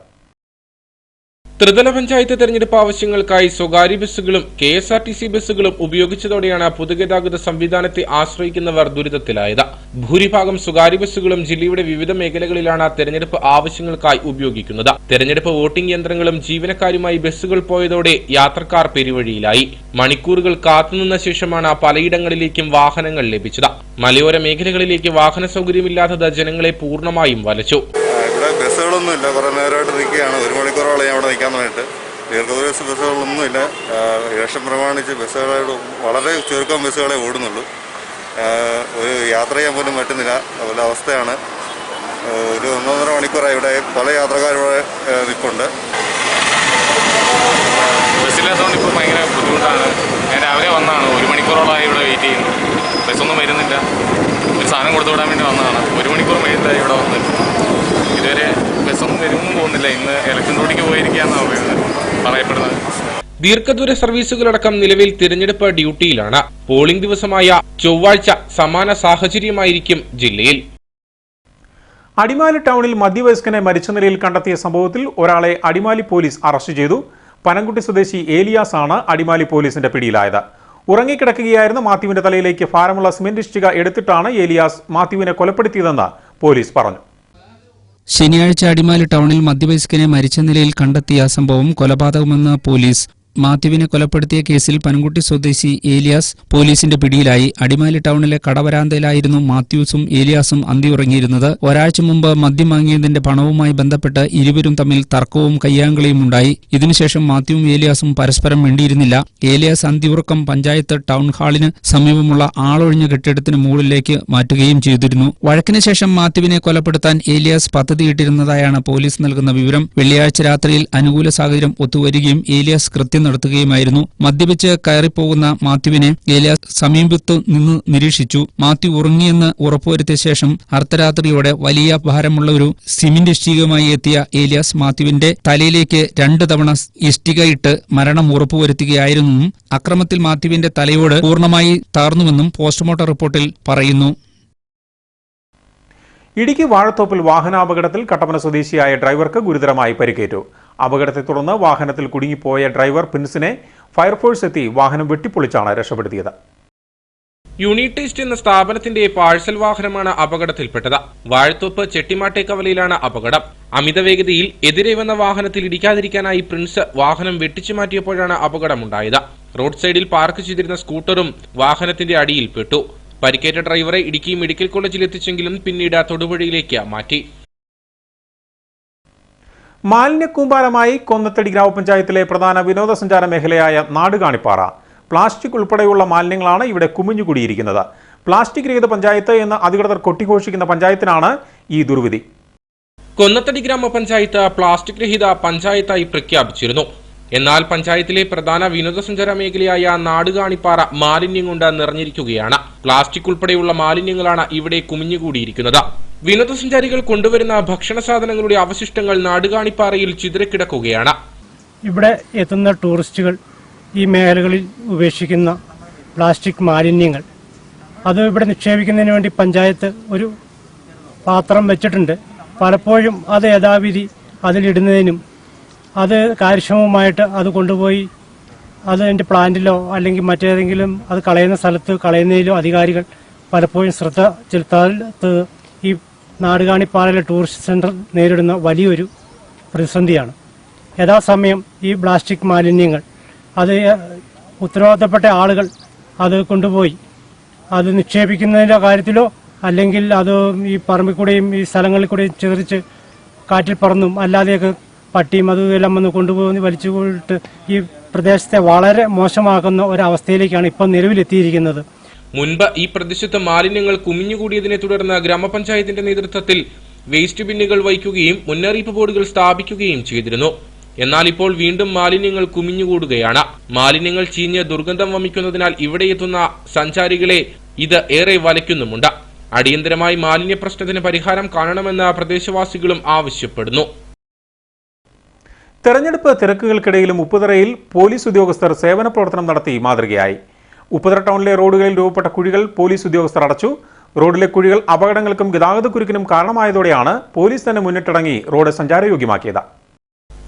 ത്രിതല പഞ്ചായത്ത് തെരഞ്ഞെടുപ്പ് ആവശ്യങ്ങൾക്കായി സ്വകാര്യ ബസ്സുകളും K S R T C ബസ്സുകളും ഉപയോഗിച്ചതോടെയാണ് പൊതുഗതാഗത സംവിധാനത്തെ ആശ്രയിക്കുന്നവർ ദുരിതത്തിലായത്. ഭൂരിഭാഗം സ്വകാര്യ ബസ്സുകളും ജില്ലയുടെ വിവിധ മേഖലകളിലാണ് തെരഞ്ഞെടുപ്പ് ആവശ്യങ്ങൾക്കായി ഉപയോഗിക്കുന്നത്. തെരഞ്ഞെടുപ്പ് വോട്ടിംഗ് യന്ത്രങ്ങളും ജീവനക്കാരുമായി ബസ്സുകൾ പോയതോടെ യാത്രക്കാർ പെരുവഴിയിലായി. മണിക്കൂറുകൾ കാത്തുനിന്ന ശേഷമാണ് പലയിടങ്ങളിലേക്കും വാഹനങ്ങൾ ലഭിച്ചത്. മലയോര മേഖലകളിലേക്ക് വാഹന സൗകര്യമില്ലാത്തത് ജനങ്ങളെ പൂർണമായും വലച്ചു. ഇവിടെ ബസ്സുകളൊന്നും കുറേ നേരമായിട്ട് നിൽക്കുകയാണ്. ഒരു മണിക്കൂറോളം ഞാൻ അവിടെ നിൽക്കാൻ വേണ്ടിയിട്ട് ദീർഘദൂര ബസ്സുകളൊന്നും ഇല്ല ഇലക്ഷൻ പ്രമാണിച്ച് ബസ്സുകളോട് വളരെ ചുരുക്കം ബസ്സുകളെ ഓടുന്നുള്ളൂ. ഒരു യാത്ര ചെയ്യാൻ പോലും പറ്റുന്നില്ല. അതുപോലെ അവസ്ഥയാണ്. ഒരു ഒന്നൊന്നര മണിക്കൂറായി ഇവിടെ പല യാത്രക്കാരും ഇവിടെ ആ, നിൽപ്പുണ്ട്. ബസ്സില്ലാത്തതുകൊണ്ട് ഇപ്പോൾ ഭയങ്കര ബുദ്ധിമുട്ടാണ്. ഞാൻ രാവിലെ വന്നതാണ്. ഒരു മണിക്കൂറോളമായി ഇവിടെ വെയിറ്റ് ചെയ്യുന്നു. ബസ്സൊന്നും വരുന്നില്ല. ഒരു സാധനം കൊടുത്തു വിടാൻ വേണ്ടി വന്നതാണ്. ഒരു മണിക്കൂർ വെയിറ്റായി ഇവിടെ വന്നിട്ട് ഇതുവരെ വരുമെന്നും തോന്നുന്നില്ല ഇന്ന് ഇലക്ഷൻ ഡ്യൂട്ടിക്ക് പോയിരിക്കുകയെന്നാണ് പറയുന്നത്. പറയപ്പെടുന്നത്. ദീർഘദൂര സർവീസുകളടക്കം നിലവിൽ തിരഞ്ഞെടുപ്പ് ഡ്യൂട്ടിയിലാണ്. പോളിംഗ് ദിവസമായ ചൊവ്വാഴ്ച സമാന സാഹചര്യമായിരിക്കും ജില്ലയിൽ. അടിമാലി ടൗണിൽ മധ്യവയസ്കനെ മരിച്ച നിലയിൽ കണ്ടെത്തിയ സംഭവത്തിൽ ഒരാളെ അടിമാലി പോലീസ് അറസ്റ്റ് ചെയ്തു. പനംകുട്ടി സ്വദേശി ഏലിയാസ് ആണ് അടിമാലി പോലീസിന്റെ പിടിയിലായത്. ഉറങ്ങിക്കിടക്കുകയായിരുന്ന മാത്യുവിന്റെ തലയിലേക്ക് ഭാരമുള്ള സിമന്റ് ഇഷ്ടിക എടുത്തിട്ടാണ് ഏലിയാസ് മാത്യുവിനെ കൊലപ്പെടുത്തിയതെന്ന് പോലീസ് പറഞ്ഞു. ശനിയാഴ്ച അടിമാലി ടൗണിൽ മധ്യവയസ്കനെ മരിച്ച നിലയിൽ കണ്ടെത്തിയ സംഭവം കൊലപാതകമെന്ന് പോലീസ് മാത്യുവിനെ കൊലപ്പെടുത്തിയ കേസിൽ പനംകുട്ടി സ്വദേശി ഏലിയാസ് പോലീസിന്റെ പിടിയിലായി. അടിമാലി ടൗണിലെ കടവരാന്തയിലായിരുന്നു മാത്യൂസും ഏലിയാസും അന്തിയുറങ്ങിയിരുന്നത്. ഒരാഴ്ച മുമ്പ് മദ്യം വാങ്ങിയതിന്റെ പണവുമായി ബന്ധപ്പെട്ട് ഇരുവരും തമ്മിൽ തർക്കവും കയ്യാങ്കളിയും ഉണ്ടായി. ഇതിനുശേഷം മാത്യുവും ഏലിയാസും പരസ്പരം മിണ്ടിയിരുന്നില്ല. ഏലിയാസ് അന്തിയുറക്കം പഞ്ചായത്ത് ടൗൺ ഹാളിന് സമീപമുള്ള ആളൊഴിഞ്ഞ കെട്ടിടത്തിന് മുകളിലേക്ക് മാറ്റുകയും ചെയ്തിരുന്നു. വഴക്കിന് ശേഷം മാത്യുവിനെ കൊലപ്പെടുത്താൻ ഏലിയാസ് പദ്ധതിയിട്ടിരുന്നതായാണ് പോലീസ് നൽകുന്ന വിവരം. വെള്ളിയാഴ്ച രാത്രിയിൽ അനുകൂല സാഹചര്യം ഒത്തുവരികയും ഏലിയാസ് കൃത്യം നടത്തുകയുമായിരുന്നു. മദ്യപിച്ച് കയറിപ്പോകുന്ന മാത്യുവിനെ ഏലിയാസ് സമീപത്തു നിന്ന് നിരീക്ഷിച്ചു. മാത്യു ഉറങ്ങിയെന്ന് ഉറപ്പുവരുത്തിയ ശേഷം അർദ്ധരാത്രിയോടെ വലിയ ഭാരമുള്ള ഒരു സിമിന്റ് ഇഷ്ടികയുമായി എത്തിയ ഏലിയാസ് മാത്യുവിന്റെ തലയിലേക്ക് രണ്ട് തവണ ഇഷ്ടിക ഇട്ട് മരണം ഉറപ്പുവരുത്തുകയായിരുന്നെന്നും അക്രമത്തിൽ മാത്യുവിന്റെ തലയോട് പൂർണമായി താർന്നുവെന്നും പോസ്റ്റ്മോർട്ടം റിപ്പോർട്ടിൽ പറയുന്നു. ഇടുക്കി വാഴത്തോപ്പിൽ വാഹനാപകടത്തിൽ കട്ടപ്പന സ്വദേശിയായ ഡ്രൈവർക്ക് ഗുരുതരമായി പരിക്കേറ്റു. അപകടത്തെ തുടർന്ന് വാഹനത്തിൽ കുടുങ്ങിപ്പോയ ഡ്രൈവർ പ്രിൻസിനെ ഫയർഫോഴ്സ് എത്തി വാഹനം വെട്ടിപ്പൊളിച്ചാണ് രക്ഷപ്പെടുത്തിയത്. യൂണിറ്റേസ്റ്റ് എന്ന സ്ഥാപനത്തിന്റെ പാഴ്സൽ വാഹനമാണ് അപകടത്തിൽപ്പെട്ടത്. വാഴത്തോപ്പ് ചെട്ടിമാട്ടേക്കവലയിലാണ് അപകടം. അമിത വേഗതയിൽ എതിരെ വന്ന വാഹനത്തിൽ ഇടിക്കാതിരിക്കാനായി പ്രിൻസ് വാഹനം വെട്ടിച്ചു മാറ്റിയപ്പോഴാണ് അപകടമുണ്ടായത്. റോഡ് സൈഡിൽ പാർക്ക് ചെയ്തിരുന്ന സ്കൂട്ടറും വാഹനത്തിന്റെ അടിയിൽപ്പെട്ടു പരിക്കേറ്റ ഡ്രൈവറെ ഇടുക്കി മെഡിക്കൽ കോളേജിൽ എത്തിച്ചെങ്കിലും പിന്നീട് തൊടുപുഴയിലേക്ക് മാറ്റി. മാലിന്യക്കൂമ്പാരമായി കൊന്നത്തടി ഗ്രാമപഞ്ചായത്തിലെ പ്രധാന വിനോദസഞ്ചാര മേഖലയായ നാടുകാണിപ്പാറ. പ്ലാസ്റ്റിക് ഉൾപ്പെടെയുള്ള മാലിന്യങ്ങളാണ് ഇവിടെ കുമിഞ്ഞുകൂടിയിരിക്കുന്നത്. പ്ലാസ്റ്റിക് രഹിത പഞ്ചായത്ത് എന്ന് അധികൃതർ കൊട്ടിഘോഷിക്കുന്ന പഞ്ചായത്തിനാണ് ഈ ദുർവിധി. കൊന്നത്തടി ഗ്രാമപഞ്ചായത്ത് പ്ലാസ്റ്റിക് രഹിത പഞ്ചായത്തായി പ്രഖ്യാപിച്ചിരുന്നു. എന്നാൽ പഞ്ചായത്തിലെ പ്രധാന വിനോദസഞ്ചാര മേഖലയായ നാടുകാണിപ്പാറ മാലിന്യം കൊണ്ട് നിറഞ്ഞിരിക്കുകയാണ്. പ്ലാസ്റ്റിക് ഉൾപ്പെടെയുള്ള മാലിന്യങ്ങളാണ് ഇവിടെ കുമിഞ്ഞുകൂടിയിരിക്കുന്നത്. വിനോദസഞ്ചാരികൾ കൊണ്ടുവരുന്ന ഭക്ഷണ സാധനങ്ങളുടെ അവശിഷ്ടങ്ങൾ നാടുകാണിപ്പാറയിൽ ചിതറിക്കിടക്കുകയാണ്. ഇവിടെ എത്തുന്ന ടൂറിസ്റ്റുകൾ ഈ മേഖലകളിൽ ഉപേക്ഷിക്കുന്ന പ്ലാസ്റ്റിക് മാലിന്യങ്ങൾ. അത് ഇവിടെ നിക്ഷേപിക്കുന്നതിന് വേണ്ടി പഞ്ചായത്ത് ഒരു പാത്രം വെച്ചിട്ടുണ്ട്. പലപ്പോഴും അത് യഥാവിധി അതിലിടുന്നതിനും അത് കാര്യക്ഷമമായിട്ട് അത് കൊണ്ടുപോയി അത് എന്റെ പ്ലാന്റിലോ അല്ലെങ്കിൽ മറ്റേതെങ്കിലും അത് കളയുന്ന സ്ഥലത്ത് കളയുന്നതിലോ അധികാരികൾ പലപ്പോഴും ശ്രദ്ധ ചെലുത്താത്തത് ഈ നാടുകാണിപ്പാറയിലെ ടൂറിസ്റ്റ് സെന്റർ നേരിടുന്ന വലിയൊരു പ്രതിസന്ധിയാണ്. യഥാസമയം ഈ പ്ലാസ്റ്റിക് മാലിന്യങ്ങൾ അത് ഉത്തരവാദിത്തപ്പെട്ട ആളുകൾ അത് കൊണ്ടുപോയി. അത് നിക്ഷേപിക്കുന്നതിന്റെ കാര്യത്തിലോ അല്ലെങ്കിൽ അത് ഈ പറമ്പിൽ കൂടെയും ഈ സ്ഥലങ്ങളിൽ കൂടെയും ചിതറിച്ച് കാറ്റിൽ പറന്നും അല്ലാതെയൊക്കെ പട്ടിയും അതും എല്ലാം വന്ന് കൊണ്ടുപോയി വലിച്ചു പോയിട്ട് ഈ പ്രദേശത്തെ വളരെ മോശമാക്കുന്ന ഒരവസ്ഥയിലേക്കാണ് ഇപ്പം നിലവിലെത്തിയിരിക്കുന്നത്. മുൻപ് ഈ പ്രദേശത്ത് മാലിന്യങ്ങൾ കുമിഞ്ഞുകൂടിയതിനെ തുടർന്ന് ഗ്രാമപഞ്ചായത്തിന്റെ നേതൃത്വത്തിൽ വേസ്റ്റ് ബിന്നുകൾ വയ്ക്കുകയും മുന്നറിയിപ്പ് ബോർഡുകൾ സ്ഥാപിക്കുകയും ചെയ്തിരുന്നു. എന്നാൽ ഇപ്പോൾ വീണ്ടും മാലിന്യങ്ങൾ കുമിഞ്ഞുകൂടുകയാണ്. മാലിന്യങ്ങൾ ചീഞ്ഞ് ദുർഗന്ധം വമിക്കുന്നതിനാൽ ഇവിടെ എത്തുന്ന സഞ്ചാരികളെ ഇത് ഏറെ വലയ്ക്കുന്നുമുണ്ട്. അടിയന്തരമായി മാലിന്യ പ്രശ്നത്തിന് പരിഹാരം കാണണമെന്ന് പ്രദേശവാസികളും ആവശ്യപ്പെടുന്നു. തെരഞ്ഞെടുപ്പ് തിരക്കുകൾക്കിടയിലും ഉപ്പുതറയിൽ പോലീസ് ഉദ്യോഗസ്ഥർ സേവന പ്രവർത്തനം നടത്തി മാതൃകയായി. ഉപ്പുതറ ടൗണിലെ റോഡുകളിൽ രൂപപ്പെട്ട കുഴികൾ പോലീസ് ഉദ്യോഗസ്ഥർ അടച്ചു. റോഡിലെ കുഴികൾ അപകടങ്ങൾക്കും ഗതാഗതക്കുരുക്കിനും കാരണമായതോടെയാണ് പോലീസ് തന്നെ മുന്നിട്ടിറങ്ങി റോഡ് സഞ്ചാരയോഗ്യമാക്കിയത്.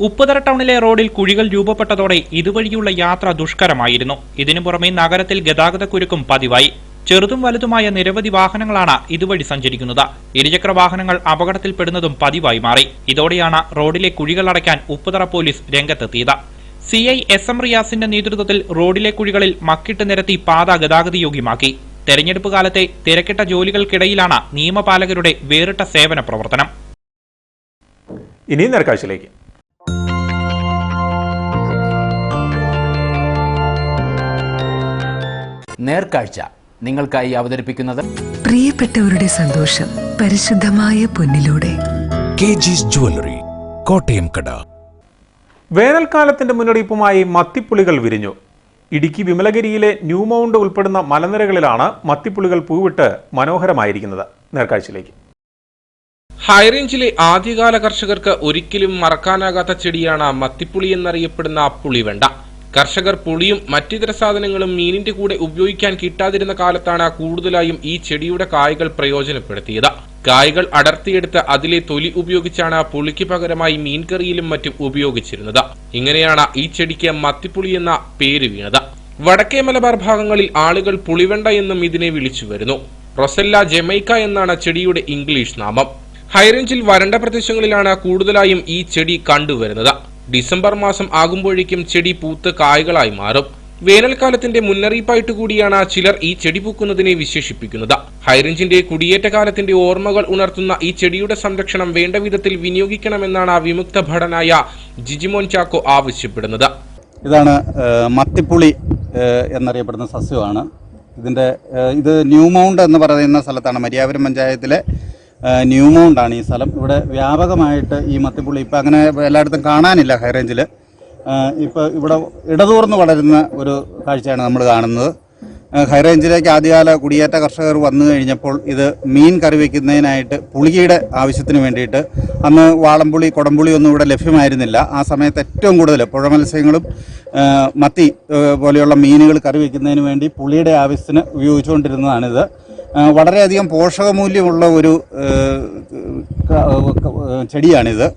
ഉപ്പുതറ ടൗണിലെ റോഡിൽ കുഴികൾ രൂപപ്പെട്ടതോടെ ഇതുവഴിയുള്ള യാത്ര ദുഷ്കരമായിരുന്നു. ഇതിനു പുറമെ നഗരത്തിൽ ഗതാഗതക്കുരുക്കും പതിവായി. ചെറുതും വലുതുമായ നിരവധി വാഹനങ്ങളാണ് ഇതുവഴി സഞ്ചരിക്കുന്നത്. ഇരുചക്ര വാഹനങ്ങൾ അപകടത്തിൽപ്പെടുന്നതും പതിവായി മാറി. ഇതോടെയാണ് റോഡിലെ കുഴികൾ അടയ്ക്കാൻ ഉപ്പുതറ പോലീസ് രംഗത്തെത്തിയത്. സി ഐ എസ് എം റിയാസിന്റെ നേതൃത്വത്തിൽ റോഡിലെ കുഴികളിൽ മക്കിട്ട് നിരത്തി പാത ഗതാഗതയോഗ്യമാക്കി തെരഞ്ഞെടുപ്പ് കാലത്തെ തിരക്കിട്ട ജോലികൾക്കിടയിലാണ് നിയമപാലകരുടെ വേറിട്ട സേവന പ്രവർത്തനം. ഇനി നേർക്കാഴ്ചയിലേക്ക്. നേർക്കാഴ്ച നിങ്ങൾക്കായി അവതരിപ്പിക്കുന്നത് പ്രിയപ്പെട്ടവരുടെ സന്തോഷം പരിശുദ്ധമായ പൊന്നിലൂടെ. കെ ജിസ് ജുവല്ലറി കോട്ടയം കട. വേനൽക്കാലത്തിന്റെ മുന്നറിയിപ്പുമായി മത്തിപ്പുളികൾ വിരിഞ്ഞു. ഇടുക്കി വിമലഗിരിയിലെ ന്യൂ മൗണ്ട് ഉൾപ്പെടുന്ന മലനിരകളിലാണ് മത്തിപ്പുളികൾ പൂവിട്ട് മനോഹരമായിരിക്കുന്നത്. നേർക്കാഴ്ചയിലേക്ക്. ഹൈറേഞ്ചിലെ ആദ്യകാല കർഷകർക്ക് ഒരിക്കലും മറക്കാനാകാത്ത ചെടിയാണ് മത്തിപ്പുളി എന്നറിയപ്പെടുന്ന പുളിവെണ്ട. കർഷകർ പുളിയും മറ്റിതര സാധനങ്ങളും മീനിന്റെ കൂടെ ഉപയോഗിക്കാൻ കിട്ടാതിരുന്ന കാലത്താണ് കൂടുതലായും ഈ ചെടിയുടെ കായ്കൾ പ്രയോജനപ്പെടുത്തിയത്. കായ്കൾ അടർത്തിയെടുത്ത് അതിലെ തൊലി ഉപയോഗിച്ചാണ് പുളിക്ക് പകരമായി മീൻകറിയിലും മറ്റും ഉപയോഗിച്ചിരുന്നത്. ഇങ്ങനെയാണ് ഈ ചെടിക്ക് മത്തിപ്പുളി എന്ന പേര് വീണത്. വടക്കേ മലബാർ ഭാഗങ്ങളിൽ ആളുകൾ പുളിവെണ്ട എന്നും ഇതിനെ വിളിച്ചു വരുന്നു. റൊസെല്ല ജമൈക്ക എന്നാണ് ചെടിയുടെ ഇംഗ്ലീഷ് നാമം. ഹൈറേഞ്ചിൽ വരണ്ട പ്രദേശങ്ങളിലാണ് കൂടുതലായും ഈ ചെടി കണ്ടുവരുന്നത്. ഡിസംബർ മാസം ആകുമ്പോഴേക്കും ചെടി പൂത്ത് കായ്കളായി മാറും. വേനൽക്കാലത്തിന്റെ മുന്നറിയിപ്പായിട്ട് കൂടിയാണ് ചിലർ ഈ ചെടി പൂക്കുന്നതിനെ വിശേഷിപ്പിക്കുന്നത്. ഹൈറേഞ്ചിന്റെ കുടിയേറ്റ കാലത്തിന്റെ ഓർമ്മകൾ ഉണർത്തുന്ന ഈ ചെടിയുടെ സംരക്ഷണം വേണ്ട വിധത്തിൽ വിനിയോഗിക്കണമെന്നാണ് വിമുക്ത ഭടനായ ജിജിമോൻ ചാക്കോ ആവശ്യപ്പെടുന്നത്. ഇതാണ് മത്തിപ്പുളി എന്നറിയപ്പെടുന്ന സസ്യമാണ്. ഇതിന്റെ ഇത് ന്യൂ മൗണ്ട് എന്ന് പറയുന്ന സ്ഥലത്താണ് മരിയാപുരം പഞ്ചായത്തിലെ ന്യൂ മൗണ്ടാണ് ഈ സ്ഥലം. ഇവിടെ വ്യാപകമായിട്ട് ഈ മത്തിപ്പുളി ഇപ്പം അങ്ങനെ എല്ലായിടത്തും കാണാനില്ല ഹൈറേഞ്ചിൽ ഇപ്പോൾ ഇവിടെ ഇടതൂർന്ന് വളരുന്ന ഒരു കാഴ്ചയാണ് നമ്മൾ കാണുന്നത്. ഹൈറേഞ്ചിലേക്ക് ആദ്യകാല കുടിയേറ്റ കർഷകർ വന്നു കഴിഞ്ഞപ്പോൾ ഇത് മീൻ കറി വയ്ക്കുന്നതിനായിട്ട് പുളിയുടെ ആവശ്യത്തിന് വേണ്ടിയിട്ട് അന്ന് വാളംപുളി കൊടംപുളി ഒന്നും ഇവിടെ ലഭ്യമായിരുന്നില്ല. ആ സമയത്ത് ഏറ്റവും കൂടുതൽ പുഴ മത്സ്യങ്ങളും മത്തി പോലെയുള്ള മീനുകൾ കറി വയ്ക്കുന്നതിന് വേണ്ടി പുളിയുടെ ആവശ്യത്തിന് ഉപയോഗിച്ചുകൊണ്ടിരുന്നതാണിത്. വളരെയധികം പോഷകമൂല്യമുള്ള ഒരു ചെടിയാണിത്.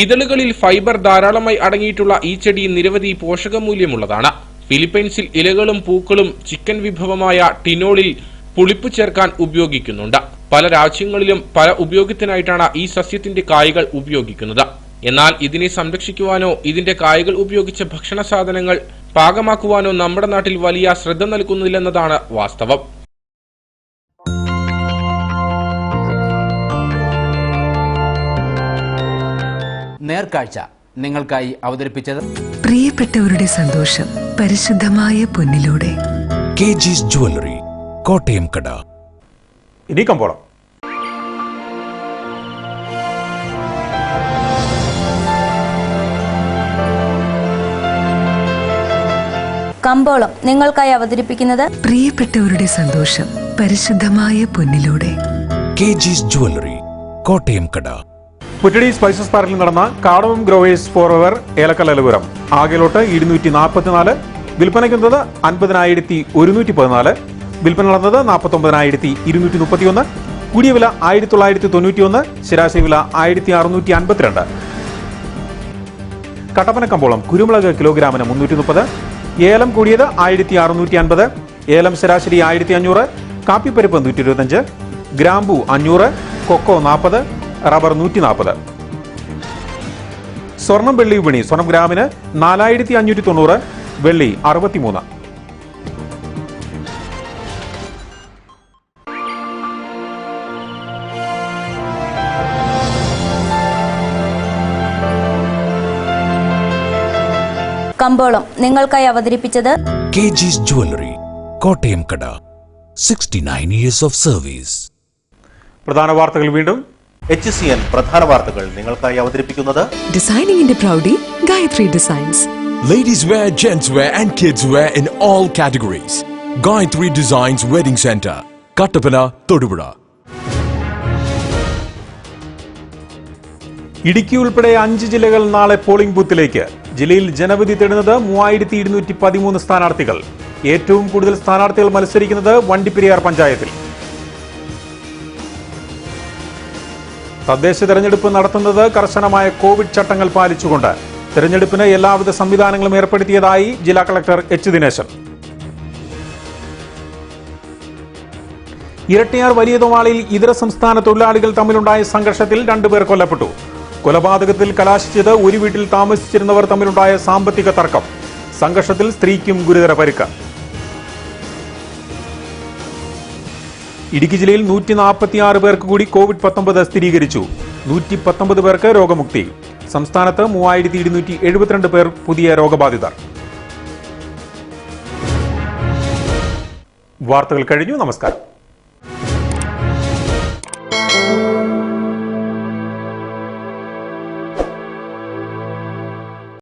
ഇതളുകളിൽ ഫൈബർ ധാരാളമായി അടങ്ങിയിട്ടുള്ള ഈ ചെടി നിരവധി പോഷകമൂല്യമുള്ളതാണ്. ഫിലിപ്പൈൻസിൽ ഇലകളും പൂക്കളും ചിക്കൻ വിഭവമായ ടിനോളിൽ പുളിപ്പ് ചേർക്കാൻ ഉപയോഗിക്കുന്നുണ്ട്. പല രാജ്യങ്ങളിലും പല ഉപയോഗത്തിനായിട്ടാണ് ഈ സസ്യത്തിന്റെ കായകൾ ഉപയോഗിക്കുന്നത്. എന്നാൽ ഇതിനെ സംരക്ഷിക്കുവാനോ ഇതിന്റെ കായകൾ ഉപയോഗിച്ച ഭക്ഷണ സാധനങ്ങൾ പാകമാക്കുവാനോ നമ്മുടെ നാട്ടിൽ വലിയ ശ്രദ്ധ നൽകുന്നില്ലെന്നതാണ് വാസ്തവം. നേർക്കാഴ്ച നിങ്ങൾക്കായി അവതരിപ്പിച്ചത് പ്രിയപ്പെട്ടവരുടെ സന്തോഷം പരിശുദ്ധമായ പൊന്നിലൂടെ. കെ ജിസ് ജുവല്ലറി കോട്ടയം കട ഇനി കമ്പോളം കമ്പോളം നിങ്ങൾക്കായി അവതരിപ്പിക്കുന്നത് പ്രിയപ്പെട്ടവരുടെ സന്തോഷം പരിശുദ്ധമായ പൊന്നിലൂടെ. കെ ജിസ് ജുവല്ലറി കോട്ടയം കട പുറ്റടി സ്പൈസസ് പാർക്കിൽ നടന്ന കാടവം ഗ്രോവേഴ്സ് ഫോർവർ ഏലക്കല്ലപുരം ആകെലോട്ട് ഇരുന്നൂറ്റി നാൽപ്പത്തിനാല് വിൽപ്പനയ്ക്കുന്നത് അൻപതിനായിരത്തി ഒരുന്നൂറ്റി പതിനാല് വിൽപ്പന നടന്നത് നാൽപ്പത്തൊമ്പതിനായിരത്തി ഇരുന്നൂറ്റി മുപ്പത്തിയൊന്ന് കൂടിയ വില ആയിരത്തി തൊള്ളായിരത്തി തൊണ്ണൂറ്റിയൊന്ന് ശരാശരി വില ആയിരത്തി അറുന്നൂറ്റി അൻപത്തിരണ്ട് കട്ടപ്പന കമ്പോളം കുരുമുളക് കിലോഗ്രാമിന് മുന്നൂറ്റി മുപ്പത് ഏലം കൂടിയത് ആയിരത്തി അറുന്നൂറ്റി അൻപത് ഏലം ശരാശരി ആയിരത്തി അഞ്ഞൂറ് കാപ്പിപ്പരിപ്പ് നൂറ്റി ഇരുപത്തഞ്ച് ഗ്രാമ്പു അഞ്ഞൂറ് കൊക്കോ നാൽപ്പത് റബ്ബർ നൂറ്റി നാൽപ്പത് സ്വർണം വെള്ളി വിപണി. സ്വർണം ഗ്രാമിന് നാലായിരത്തി അഞ്ഞൂറ്റി തൊണ്ണൂറ് വെള്ളി അറുപത്തിമൂന്ന്. കമ്പോളം നിങ്ങൾക്കായി അവതരിപ്പിച്ചത് കെ ജിസ് ജുവല്ലറി കോട്ടയം കട. Sixty nine years of service പ്രധാന വാർത്തകൾ വീണ്ടും. എച്ച് സി എൻ പ്രധാന വാർത്തകൾ നിങ്ങൾക്കായി അവതരിപ്പിക്കുന്നത് ഡിസൈനിങ്ങിന്റെ ഇൻ പ്രൗഡി Gayatri designs Ladies wear, gents wear, and kids wear in all categories. Gayatri Designs Wedding Center, Kattappana Thodupuzha Idukki ഉൾപ്പെടെ അഞ്ച് ജില്ലകൾ നാളെ പോളിംഗ് ബൂത്തിലേക്ക് ജില്ലയിൽ ജനവിധി തേടുന്നത് മൂവായിരത്തി ഇരുന്നൂറ്റി പതിമൂന്ന് സ്ഥാനാർത്ഥികൾ. ഏറ്റവും കൂടുതൽ സ്ഥാനാർത്ഥികൾ മത്സരിക്കുന്നത് വണ്ടിപ്പെരിയാർ പഞ്ചായത്തിൽ. തദ്ദേശ തെരഞ്ഞെടുപ്പ് നടത്തുന്നത് കർശനമായ കോവിഡ് ചട്ടങ്ങൾ പാലിച്ചുകൊണ്ട് തെരഞ്ഞെടുപ്പിന് എല്ലാവിധ സംവിധാനങ്ങളും ഏർപ്പെടുത്തിയതായി ജില്ലാ കളക്ടർ എച്ച് ദിനേശൻ. ഇരട്ടിയാർ വലിയ തോമാളിയിൽ ഇതര സംസ്ഥാന തൊഴിലാളികൾ തമ്മിലുണ്ടായ സംഘർഷത്തിൽ രണ്ടുപേർ കൊല്ലപ്പെട്ടു. കൊലപാതകത്തിൽ കലാശിച്ചത് ഒരു വീട്ടിൽ താമസിച്ചിരുന്നവർ തമ്മിലുണ്ടായ സാമ്പത്തിക തർക്കം. സംഘർഷത്തിൽ സ്ത്രീക്കും ഗുരുതര പരിക്ക്. ഇടുക്കി ജില്ലയിൽ നൂറ്റി നാൽപ്പത്തിയാറ് പേർക്ക് കൂടി കോവിഡ് പത്തൊമ്പത് സ്ഥിരീകരിച്ചു. നൂറ്റി പത്തൊമ്പത് പേർക്ക് രോഗമുക്തി. സംസ്ഥാനത്ത് മൂവായിരത്തി ഇരുന്നൂറ്റി എഴുപത്തിരണ്ട് പേർ പുതിയ രോഗബാധിതർ. വാർത്തകൾ കഴിഞ്ഞു. നമസ്കാരം.